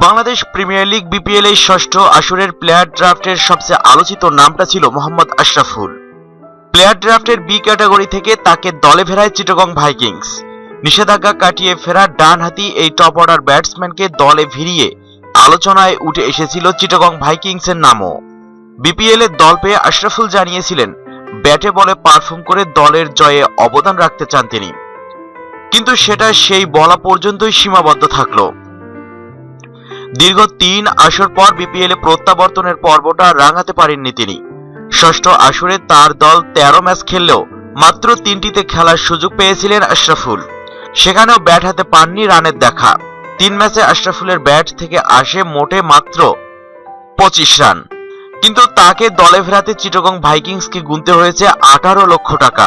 Bangladesh premier league BPL এর ষষ্ঠ আসরের প্লেয়ার ড্রাফটের সবচেয়ে আলোচিত নামটা ছিল মোহাম্মদ আশরাফুল। প্লেয়ার ড্রাফটের বি ক্যাটাগরি থেকে তাকে দলে ফেরায় চিটগং ভাইকিংস। নিষেধাজ্ঞা কাটিয়ে ফেরা ডানহাতি এই টপ অর্ডার ব্যাটসম্যানকে দলে ভিড়িয়ে আলোচনায় উঠে এসেছিল চিটগং ভাইকিংসের নামও। বিপিএল এর দল পেয়ে আশরাফুল জানিয়েছিলেন, ব্যাটে বলে পারফর্ম করে দলের জয়ে অবদান রাখতে চান তিনি। কিন্তু সেটা সেই বলা পর্যন্তই সীমাবদ্ধ থাকল। দীর্ঘ তিন আসর পর বিপিএলে প্রত্যাবর্তনের পর্বটা রাঙাতে পারেননি তিনি। ষষ্ঠ আসরে তার দল তেরো ম্যাচ খেললেও মাত্র তিনটিতে খেলার সুযোগ পেয়েছিলেন আশরাফুল। সেখানেও ব্যাট হাতে পাননি রানের দেখা। তিন ম্যাচে আশরাফুলের ব্যাট থেকে আসে মোটে মাত্র পঁচিশ রান। কিন্তু তাকে দলে ফেরাতে চিটগং ভাইকিংসকে গুনতে হয়েছে আঠারো লক্ষ টাকা।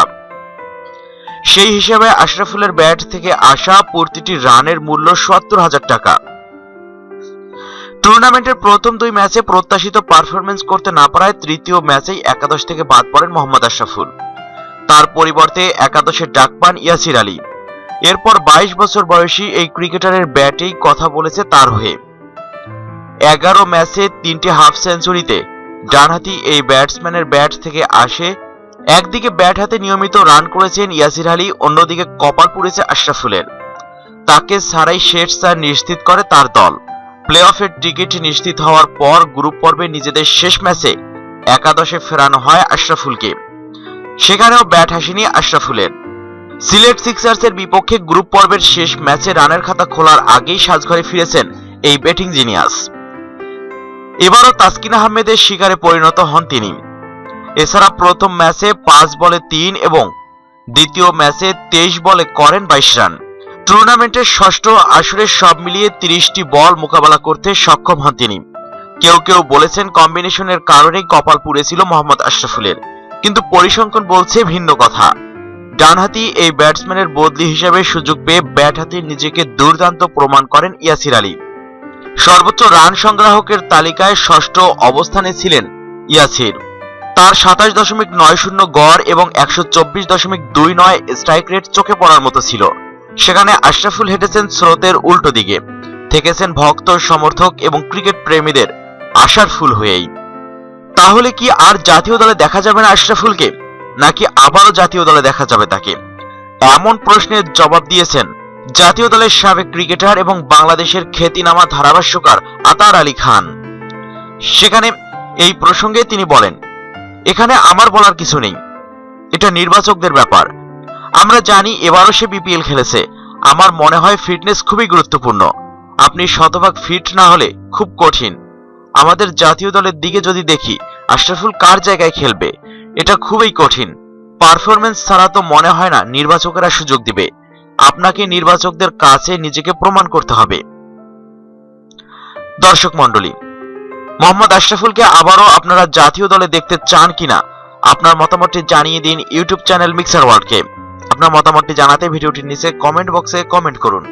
সেই হিসাবে আশরাফুলের ব্যাট থেকে আসা প্রতিটি রানের মূল্য সত্তর হাজার টাকা। টুর্নামেন্টের প্রথম দুই ম্যাচে প্রত্যাশিত পারফরমেন্স করতে না পারায় তৃতীয় ম্যাচেই একাদশ থেকে বাদ পড়েন মোহাম্মদ আশরাফুল। তার পরিবর্তে একাদশে ডাক পান ইয়াসির আলী। এরপর বাইশ বছর বয়সী এই ক্রিকেটারের ব্যাটেই কথা বলেছে তার হয়ে। এগারো ম্যাচে তিনটি হাফ সেঞ্চুরিতে ডানহাতি এই ব্যাটসম্যানের ব্যাট থেকে আসে। একদিকে ব্যাট হাতে নিয়মিত রান করেছেন ইয়াসির আলী, অন্যদিকে কপাল পুড়েছে আশরাফুলের। তাকে ছাড়াই শেষ চার নিশ্চিত করে তার দল। প্লে অফের টিকিট নিশ্চিত হওয়ার পর গ্রুপ পর্বে নিজেদের শেষ ম্যাচে একাদশে ফেরানো হয় আশরাফুলকে। সেখানেও ব্যাট হাসেনি আশরাফুলের। সিলেট সিক্সার্সের বিপক্ষে গ্রুপ পর্বের শেষ ম্যাচে রানের খাতা খোলার আগেই সাজঘরে ফিরেছেন এই ব্যাটিং জিনিয়াস। এবারও তাসকিন আহমেদের শিকারে পরিণত হন তিনি। এছাড়া প্রথম ম্যাচে পাঁচ বলে তিন এবং দ্বিতীয় ম্যাচে তেইশ বলে করেন বাইশ রান। টুর্নামেন্টের ষষ্ঠ আসরে সব মিলিয়ে তিরিশটি বল মোকাবেলা করতে সক্ষম হন তিনি। কেউ কেউ বলেছেন কম্বিনেশনের কারণেই কপাল পুড়েছিল মোহাম্মদ আশরাফুলের, কিন্তু পরিসংখ্যান বলছে ভিন্ন কথা। ডানহাতি এই ব্যাটসম্যানের বদলি হিসেবে সুযোগ পেয়ে ব্যাট হাতে নিজেকে দুর্দান্ত প্রমাণ করেন ইয়াসির আলী। সর্বোচ্চ রান সংগ্রাহকের তালিকায় ষষ্ঠ অবস্থানে ছিলেন ইয়াসির। তার সাতাশ দশমিক নয় শূন্য গড় এবং একশো চব্বিশ দশমিক দুই নয় স্ট্রাইক রেট চোখে পড়ার মতো ছিল। সেখানে আশরাফুল হেঁটেছেন স্রোতের উল্টো দিকে। থেকেছেন ভক্ত, সমর্থক এবং ক্রিকেট প্রেমীদের আশার ফুল হয়েই। তাহলে কি আর জাতীয় দলে দেখা যাবে না আশরাফুলকে? নাকি আবারও জাতীয় দলে দেখা যাবে তাকে? এমন প্রশ্নের জবাব দিয়েছেন জাতীয় দলের সাবেক ক্রিকেটার এবং বাংলাদেশের খ্যাতিনামা ধারাভাষ্যকার আতার আলী খান। সেখানে এই প্রসঙ্গে তিনি বলেন, এখানে আমার বলার কিছু নেই। এটা নির্বাচকদের ব্যাপার। আমরা জানি এবারও সে বিপিএল খেলেছে। আমার মনে হয় ফিটনেস খুবই গুরুত্বপূর্ণ। আপনি শতভাগ ফিট না হলে খুব কঠিন। আমাদের জাতীয় দলের দিকে যদি দেখি, আশরাফুল কার জায়গায় খেলবে? এটা খুবই কঠিন। পারফরমেন্স ছাড়া তো মনে হয় না নির্বাচকেরা সুযোগ দিবে। আপনাকে নির্বাচকদের কাছে নিজেকে প্রমাণ করতে হবে। দর্শক মণ্ডলী, মোহাম্মদ আশরাফুলকে আবারও আপনারা জাতীয় দলে দেখতে চান কিনা, আপনার মতামতটি জানিয়ে দিন ইউটিউব চ্যানেল মিক্সার ওয়ার্ল্ডকে। আপনার মতামতটি জানাতে ভিডিওটির নিচে কমেন্ট বক্সে কমেন্ট করুন।